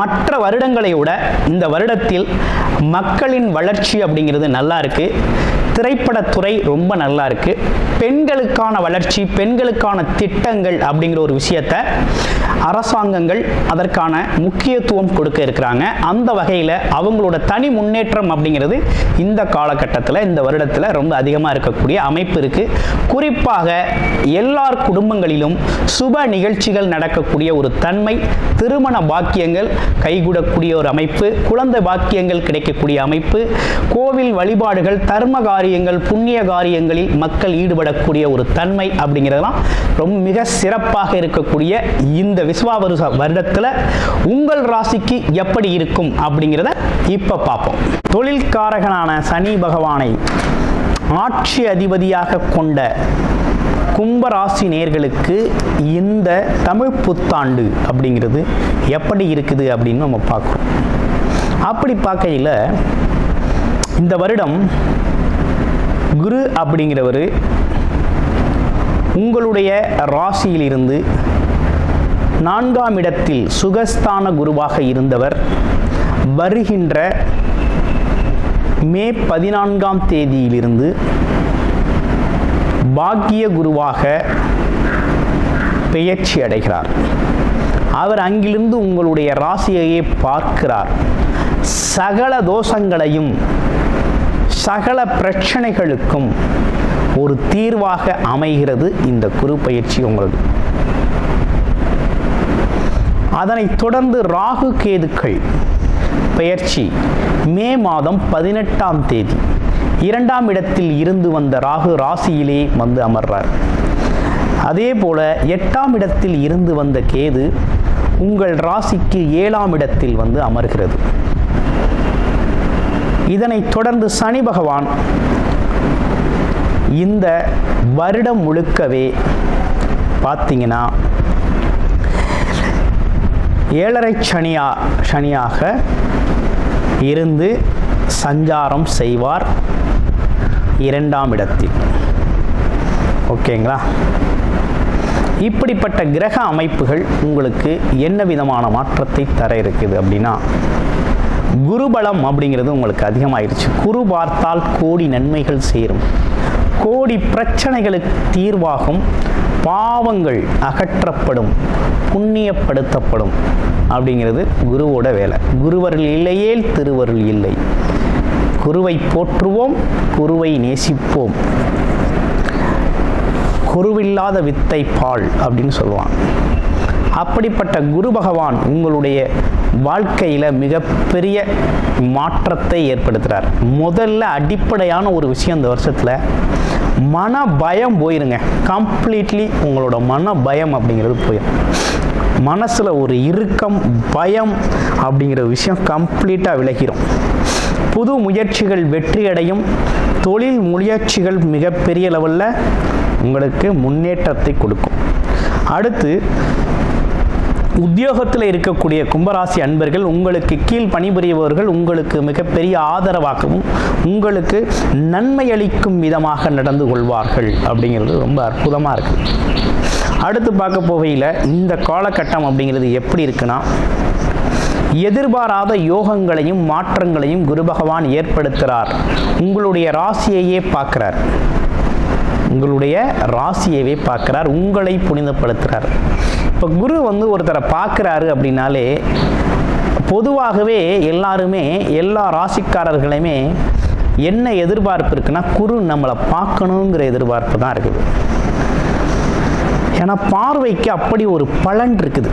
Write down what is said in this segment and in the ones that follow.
மற்ற வருடங்களை விட இந்த வருடத்தில் மக்களின் வளர்ச்சி அப்படிங்கிறது நல்லா இருக்கு. திரைப்படத்துறை ரொம்ப நல்லா இருக்கு. பெண்களுக்கான வளர்ச்சி பெண்களுக்கான திட்டங்கள் அப்படிங்கிற ஒரு விஷயத்த அரசாங்கங்கள் அதற்கான முக்கியத்துவம் கொடுக்க இருக்கிறாங்க. அந்த வகையில் அவங்களோட தனி முன்னேற்றம் அப்படிங்கிறது இந்த காலகட்டத்தில் இந்த வருடத்தில் ரொம்ப அதிகமாக இருக்கக்கூடிய அமைப்பு இருக்கு. குறிப்பாக எல்லார் குடும்பங்களிலும் சுப நிகழ்ச்சிகள் நடக்கக்கூடிய ஒரு தன்மை திருமண பாக்கியங்கள் கைகூடக்கூடிய ஒரு அமைப்பு குழந்தை பாக்கியங்கள் கிடைக்கக்கூடிய அமைப்பு கோவில் வழிபாடுகள் தர்ம காரியங்கள் புண்ணிய காரியங்களில் மக்கள் ஈடுபடக்கூடிய ஒரு தன்மை அப்படிங்கிறதெல்லாம் ரொம்ப மிக சிறப்பாக இருக்கக்கூடிய இந்த விஸ்வாவரு வருடத்தில் உங்கள் ராசிக்கு எப்படி இருக்கும் அப்படிங்கிறத இப்போ பார்ப்போம். தொழில்காரகனான சனி பகவானை ஆட்சி அதிபதியாக கொண்ட கும்பராசி நேர்களுக்கு இந்த தமிழ் புத்தாண்டு அப்படிங்கிறது எப்படி இருக்குது அப்படின்னு நம்ம பார்க்குறோம் அப்படி பார்க்கையில் இந்த வருடம் குரு அப்படிங்கிறவர் உங்களுடைய ராசியிலிருந்து நான்காம் இடத்தில் சுகஸ்தான குருவாக இருந்தவர் வருகின்ற மே பதினான்காம் தேதியிலிருந்து பாக்கிய குருவாக பெயர்ச்சி அடைகிறார். அவர் அங்கிருந்து உங்களுடைய ராசியையே பார்க்கிறார். சகல தோஷங்களையும் சகல பிரச்சனைகளுக்கும் ஒரு தீர்வாக அமைகிறது இந்த குரு பயிற்சி உங்களுக்கு. அதனைத் தொடர்ந்து ராகு கேதுக்கள் பெயர்ச்சி மே மாதம் பதினெட்டாம் தேதி. இரண்டாம் இடத்தில் இருந்து வந்த ராகு ராசியிலே வந்து அமர்றார். அதே போல எட்டாம் இடத்தில் இருந்து வந்த கேது உங்கள் ராசிக்கு ஏழாம் இடத்தில் வந்து அமர்கிறது. இதனைத் தொடர்ந்து சனி பகவான் இந்த வருடம் முழுக்கவே பார்த்தீங்கன்னா ஏழரை சனியா சனியாக இருந்து சஞ்சாரம் செய்வார் இரண்டாம் இடத்தில். ஓகேங்களா? இப்படிப்பட்ட கிரக அமைப்புகள் உங்களுக்கு என்ன விதமான மாற்றத்தை தர இருக்குது அப்படின்னா குருபலம் அப்படிங்கிறது உங்களுக்கு அதிகமாயிருச்சு. குரு பார்த்தால் கோடி நன்மைகள் சேரும். கோடி பிரச்சனைகளுக்கு தீர்வாகும். பாவங்கள் அகற்றப்படும். புண்ணியப்படுத்தப்படும் அப்படிங்கிறது குருவோட வேலை. குருவருள் இல்லையேல் திருவருள் இல்லை. குருவை போற்றுவோம் குருவை நேசிப்போம். குருவில்லாத வித்தை பால் அப்படின்னு சொல்லுவாங்க. அப்படிப்பட்ட குரு பகவான் உங்களுடைய வாழ்க்கையில் மிகப்பெரிய மாற்றத்தை ஏற்படுத்துகிறார் முதல்ல அடிப்படையான ஒரு விஷயம் இந்த வருஷத்தில் மன பயம் போயிருங்க. கம்ப்ளீட்லி உங்களோட மன பயம் அப்படிங்கிறது போயிடும் மனசில் ஒரு இறுக்கம் பயம் அப்படிங்கிற விஷயம் கம்ப்ளீட்டாக விலகிடும் புது முயற்சிகள் வெற்றியடையும் தொழில் முயற்சிகள் மிகப்பெரிய லெவலில் உங்களுக்கு முன்னேற்றத்தை கொடுக்கும். அடுத்து உத்தியோகத்தில் இருக்கக்கூடிய கும்பராசி அன்பர்கள் உங்களுக்கு கீழ் பணிபுரியவர்கள் உங்களுக்கு மிகப்பெரிய ஆதரவாகவும் உங்களுக்கு நன்மை அளிக்கும் விதமாக நடந்து கொள்வார்கள் அப்படிங்கிறது ரொம்ப அற்புதமாக இருக்குது அடுத்து பார்க்க போகையில் இந்த காலகட்டம் அப்படிங்கிறது எப்படி இருக்குன்னா எதிர்பாராத யோகங்களையும் மாற்றங்களையும் குரு பகவான் ஏற்படுத்துகிறார் உங்களுடைய ராசியையே பார்க்குறார். உங்களுடைய ராசியவே பார்க்குறார். உங்களை புனிதப்படுத்துகிறார் இப்போ குரு வந்து ஒருத்தரை பார்க்குறாரு அப்படின்னாலே பொதுவாகவே எல்லாருமே எல்லா ராசிக்காரர்களையுமே என்ன எதிர்பார்ப்பு இருக்குன்னா குரு நம்மளை பார்க்கணுங்கிற எதிர்பார்ப்பு தான் இருக்குது. ஏன்னா பார்வைக்கு அப்படி ஒரு பலன் இருக்குது.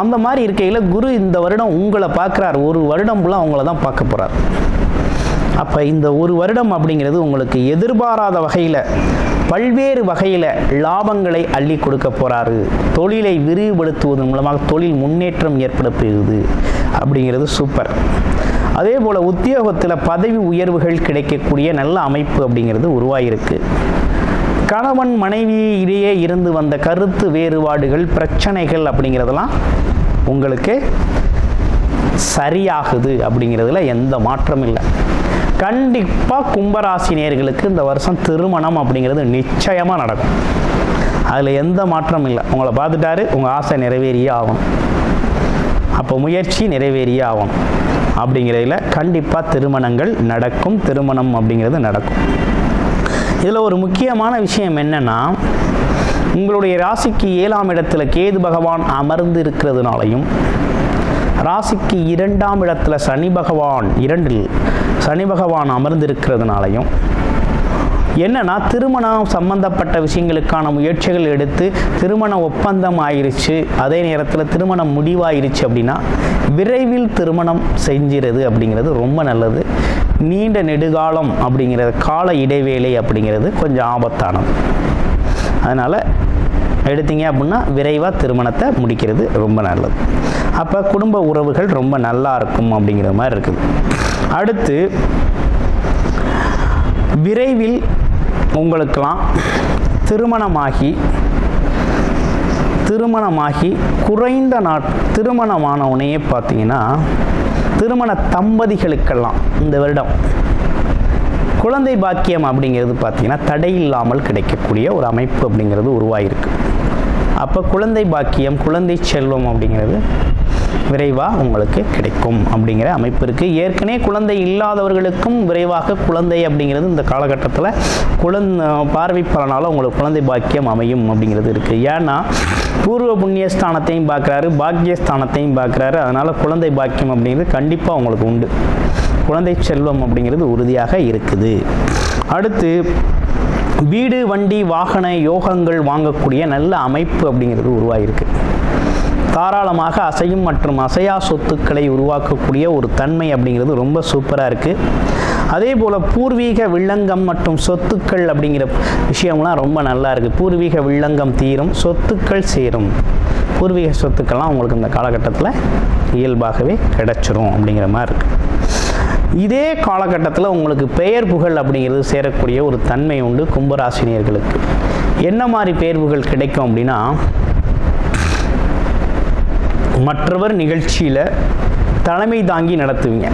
அந்த மாதிரி இருக்கையில் குரு இந்த வருடம் உங்களை பார்க்குறார். ஒரு வருடம் ஃபுல்லாக அவங்கள தான் பார்க்க போகிறார் அப்போ இந்த ஒரு வருடம் அப்படிங்கிறது உங்களுக்கு எதிர்பாராத வகையில் பல்வேறு வகையில் லாபங்களை அள்ளி கொடுக்க போகிறாரு தொழிலை விரிவுபடுத்துவதன் மூலமாக தொழில் முன்னேற்றம் ஏற்பட போகுது அப்படிங்கிறது சூப்பர் அதே போல் உத்தியோகத்தில் பதவி உயர்வுகள் கிடைக்கக்கூடிய நல்ல அமைப்பு அப்படிங்கிறது உருவாகிருக்கு கணவன் மனைவி இடையே இருந்து வந்த கருத்து வேறுபாடுகள் பிரச்சனைகள் அப்படிங்கிறதெல்லாம் உங்களுக்கு சரியாகுது அப்படிங்கிறதுல எந்த மாற்றமும் இல்லை. கண்டிப்பாக கும்பராசி நேர்களுக்கு இந்த வருஷம் திருமணம் அப்படிங்கிறது நிச்சயமாக நடக்கும். அதில் எந்த மாற்றமும் இல்லை. உங்களை பார்த்துட்டாரு உங்கள் ஆசை நிறைவேறியே ஆகணும் அப்போ முயற்சி நிறைவேறியே ஆகணும் அப்படிங்கிறதுல கண்டிப்பாக திருமணங்கள் நடக்கும். திருமணம் அப்படிங்கிறது நடக்கும். இதில் ஒரு முக்கியமான விஷயம் என்னென்னா உங்களுடைய ராசிக்கு ஏழாம் இடத்துல கேது பகவான் அமர்ந்து இருக்கிறதுனாலையும் ராசிக்கு இரண்டாம் இடத்துல சனி பகவான் இரண்டில் சனி பகவான் அமர்ந்திருக்கிறதுனாலையும் என்னன்னா திருமணம் சம்பந்தப்பட்ட விஷயங்களுக்கான முயற்சிகள் எடுத்து திருமண ஒப்பந்தம் ஆயிருச்சு. அதே நேரத்தில் திருமணம் முடிவாயிருச்சு அப்படின்னா விரைவில் திருமணம் செஞ்சிறது அப்படிங்கிறது ரொம்ப நல்லது. நீண்ட நெடுகாலம் அப்படிங்கிறது கால இடைவேளை அப்படிங்கிறது கொஞ்சம் ஆபத்தானது. அதனால் எடுத்தீங்க அப்படின்னா விரைவாக திருமணத்தை முடிக்கிறது ரொம்ப நல்லது. அப்போ குடும்ப உறவுகள் ரொம்ப நல்லா இருக்கும் அப்படிங்கிற மாதிரி இருக்குது. அடுத்து விரைவில் உங்களுக்கெல்லாம் திருமணமாகி திருமணமாகி குறைந்த நாட் திருமணமானவனையே பார்த்தீங்கன்னா திருமண தம்பதிகளுக்கெல்லாம் இந்த வருடம் குழந்தை பாக்கியம் அப்படிங்கிறது பார்த்தீங்கன்னா தடை இல்லாமல் கிடைக்கக்கூடிய ஒரு அமைப்பு அப்படிங்கிறது உருவாகிருக்கு அப்போ குழந்தை பாக்கியம் குழந்தை செல்வம் அப்படிங்கிறது விரைவாக உங்களுக்கு கிடைக்கும் அப்படிங்கிற அமைப்பு இருக்குது ஏற்கனவே குழந்தை இல்லாதவர்களுக்கும் விரைவாக குழந்தை அப்படிங்கிறது இந்த காலகட்டத்தில் குழந்த பார்வை பலனால் உங்களுக்கு குழந்தை பாக்கியம் அமையும் அப்படிங்கிறது இருக்குது ஏன்னா பூர்வ புண்ணியஸ்தானத்தையும் பார்க்குறாரு பாக்கியஸ்தானத்தையும் பார்க்குறாரு. அதனால் குழந்தை பாக்கியம் அப்படிங்கிறது கண்டிப்பாக உங்களுக்கு உண்டு. குழந்தை செல்வம் அப்படிங்கிறது உறுதியாக இருக்குது. அடுத்து வீடு வண்டி வாகன யோகங்கள் வாங்கக்கூடிய நல்ல அமைப்பு அப்படிங்கிறது உருவாகிருக்கு தாராளமாக அசையும் மற்றும் அசையா சொத்துக்களை உருவாக்கக்கூடிய ஒரு தன்மை அப்படிங்கிறது ரொம்ப சூப்பராக இருக்குது அதே போல் பூர்வீக வில்லங்கம் மற்றும் சொத்துக்கள் அப்படிங்கிற விஷயம்லாம் ரொம்ப நல்லா இருக்குது பூர்வீக வில்லங்கம் தீரும் சொத்துக்கள் சேரும். பூர்வீக சொத்துக்கள்லாம் உங்களுக்கு இந்த காலகட்டத்தில் இயல்பாகவே கிடச்சிரும் அப்படிங்கிற மாதிரி இருக்குது இதே காலகட்டத்தில் உங்களுக்கு பெயர் புகழ் அப்படிங்கிறது சேரக்கூடிய ஒரு தன்மை உண்டு கும்பராசினியர்களுக்கு. என்ன மாதிரி பெயர் புகழ் கிடைக்கும் அப்படின்னா மற்றவர் நிகழ்ச்சியில் தலைமை தாங்கி நடத்துவீங்க.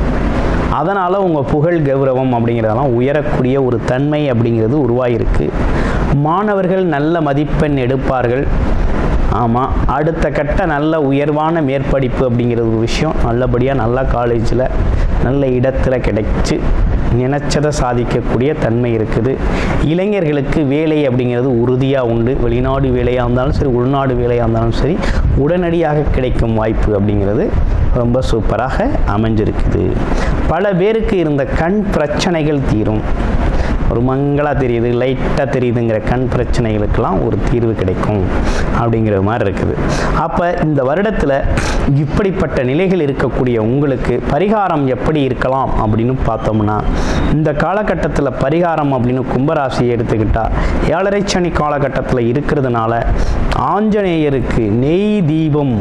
அதனால் உங்கள் புகழ் கௌரவம் அப்படிங்கிறதெல்லாம் உயரக்கூடிய ஒரு தன்மை அப்படிங்கிறது உருவாகிருக்கு மாணவர்கள் நல்ல மதிப்பெண் எடுப்பார்கள். ஆமாம் அடுத்த கட்ட நல்ல உயர்வான மேற்படிப்பு அப்படிங்கிறது ஒரு விஷயம். நல்லபடியாக நல்ல காலேஜில் நல்ல இடத்துல கிடைச்சி நினைச்சதை சாதிக்கக்கூடிய தன்மை இருக்குது. இளைஞர்களுக்கு வேலை அப்படிங்கிறது உறுதியாக உண்டு. வெளிநாடு வேலையாக இருந்தாலும் சரி உள்நாடு வேலையாக இருந்தாலும் சரி உடனடியாக கிடைக்கும் வாய்ப்பு அப்படிங்கிறது ரொம்ப சூப்பராக அமைஞ்சிருக்குது. பல பேருக்கு இருந்த கண் பிரச்சனைகள் தீரும். ஒரு மங்களாக தெரியுது லைட்டாக தெரியுதுங்கிற கண் பிரச்சனைகளுக்கெல்லாம் ஒரு தீர்வு கிடைக்கும் அப்படிங்கிற மாதிரி இருக்குது. அப்போ இந்த வருடத்தில் இப்படிப்பட்ட நிலைகள் இருக்கக்கூடிய உங்களுக்கு பரிகாரம் எப்படி இருக்கலாம் அப்படின்னு பார்த்தோம்னா இந்த காலகட்டத்தில் பரிகாரம் அப்படின்னு கும்பராசியை எடுத்துக்கிட்டால் ஏழரை சனி காலகட்டத்தில் இருக்கிறதுனால ஆஞ்சநேயருக்கு நெய் தீபம்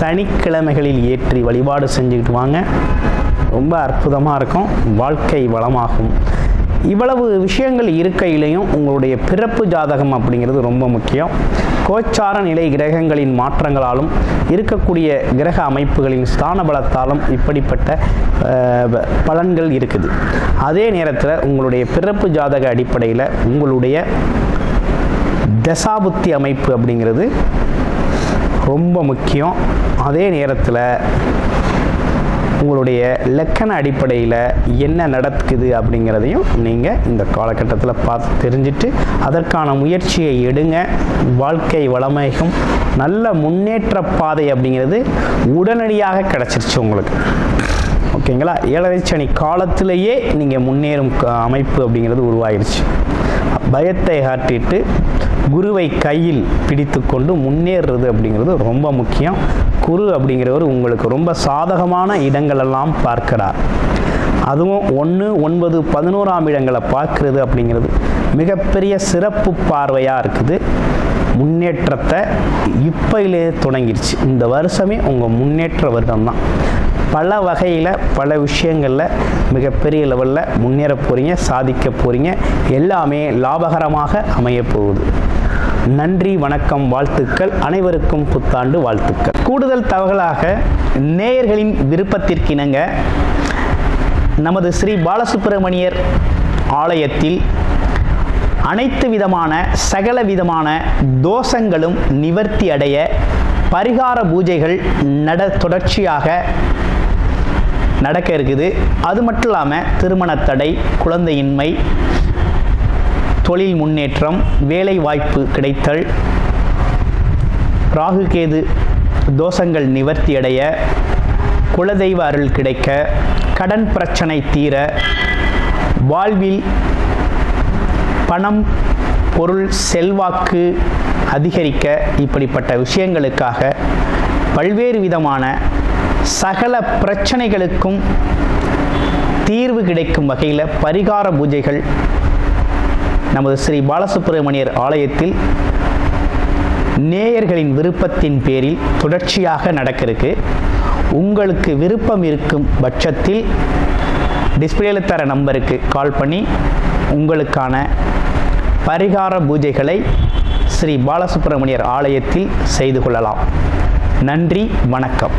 சனிக்கிழமைகளில் ஏற்றி வழிபாடு செஞ்சுக்கிட்டு வாங்க. ரொம்ப அற்புதமாக இருக்கும் வாழ்க்கை வளமாகும். இவ்வளவு விஷயங்கள் இருக்கையிலையும் உங்களுடைய பிறப்பு ஜாதகம் அப்படிங்கிறது ரொம்ப முக்கியம். கோச்சார நிலை கிரகங்களின் மாற்றங்களாலும் இருக்கக்கூடிய கிரக அமைப்புகளின் ஸ்தான பலத்தாலும் இப்படிப்பட்ட பலன்கள் இருக்குது. அதே நேரத்தில் உங்களுடைய பிறப்பு ஜாதக அடிப்படையில் உங்களுடைய தசாபுத்தி அமைப்பு அப்படிங்கிறது ரொம்ப முக்கியம். அதே நேரத்தில் உங்களுடைய லக்கண அடிப்படையில் என்ன நடக்குது அப்படிங்கிறதையும் நீங்கள் இந்த காலகட்டத்தில் பார்த்து தெரிஞ்சுட்டு அதற்கான முயற்சியை எடுங்க. வாழ்க்கை வளமைக்கும் நல்ல முன்னேற்ற பாதை அப்படிங்கிறது உடனடியாக கிடச்சிருச்சு உங்களுக்கு. ஓகேங்களா? ஏழரை சனி காலத்திலேயே நீங்கள் முன்னேறும் அமைப்பு அப்படிங்கிறது உருவாயிருச்சு. பயத்தை காட்டிட்டு குருவை கையில் பிடித்து கொண்டு முன்னேறுறது அப்படிங்கிறது ரொம்ப முக்கியம். குரு அப்படிங்கிறவர் உங்களுக்கு ரொம்ப சாதகமான இடங்களெல்லாம் பார்க்கிறார். அதுவும் ஒன்று ஒன்பது பதினோராம் இடங்களை பார்க்கறது அப்படிங்கிறது மிகப்பெரிய சிறப்பு பார்வையாக இருக்குது. முன்னேற்றத்தை இப்பையிலே தொடங்கிருச்சு. இந்த வருஷமே உங்கள் முன்னேற்ற வருடம் தான் பல வகையில் பல விஷயங்களில் மிகப்பெரிய லெவலில் முன்னேற போகிறீங்க சாதிக்க போகிறீங்க எல்லாமே லாபகரமாக அமைய போகுது. நன்றி வணக்கம் வாழ்த்துக்கள். அனைவருக்கும் புத்தாண்டு வாழ்த்துக்கள். கூடுதல் தகவலாக நேயர்களின் விருப்பத்திற்கிணங்க நமது ஸ்ரீ பாலசுப்பிரமணியர் ஆலயத்தில் அனைத்து விதமான சகல விதமான தோஷங்களும் நிவர்த்தி அடைய பரிகார பூஜைகள் நட தொடர்ச்சியாக நடக்க இருக்குது. அது மட்டும் இல்லாமல் திருமணத்தடை குழந்தையின்மை தொழில் முன்னேற்றம் வேலை வாய்ப்பு கிடைத்தல் ராகுகேது தோஷங்கள் நிவர்த்தி அடைய குலதெய்வ அருள் கிடைக்க கடன் பிரச்சனை தீர வாழ்வில் பணம் பொருள் செல்வாக்கு அதிகரிக்க இப்படிப்பட்ட விஷயங்களுக்காக பல்வேறு விதமான சகல பிரச்சனைகளுக்கும் தீர்வு கிடைக்கும் வகையில் பரிகார பூஜைகள் நமது ஸ்ரீ பாலசுப்பிரமணியர் ஆலயத்தில் நேயர்களின் விருப்பத்தின் பேரில் தொடர்ச்சியாக நடக்கிறதுக்கு உங்களுக்கு விருப்பம் இருக்கும் பட்சத்தில் டிஸ்பிளேல தர நம்பருக்கு கால் பண்ணி உங்களுக்கான பரிகார பூஜைகளை ஸ்ரீ பாலசுப்பிரமணியர் ஆலயத்தில் செய்து கொள்ளலாம். நன்றி வணக்கம்.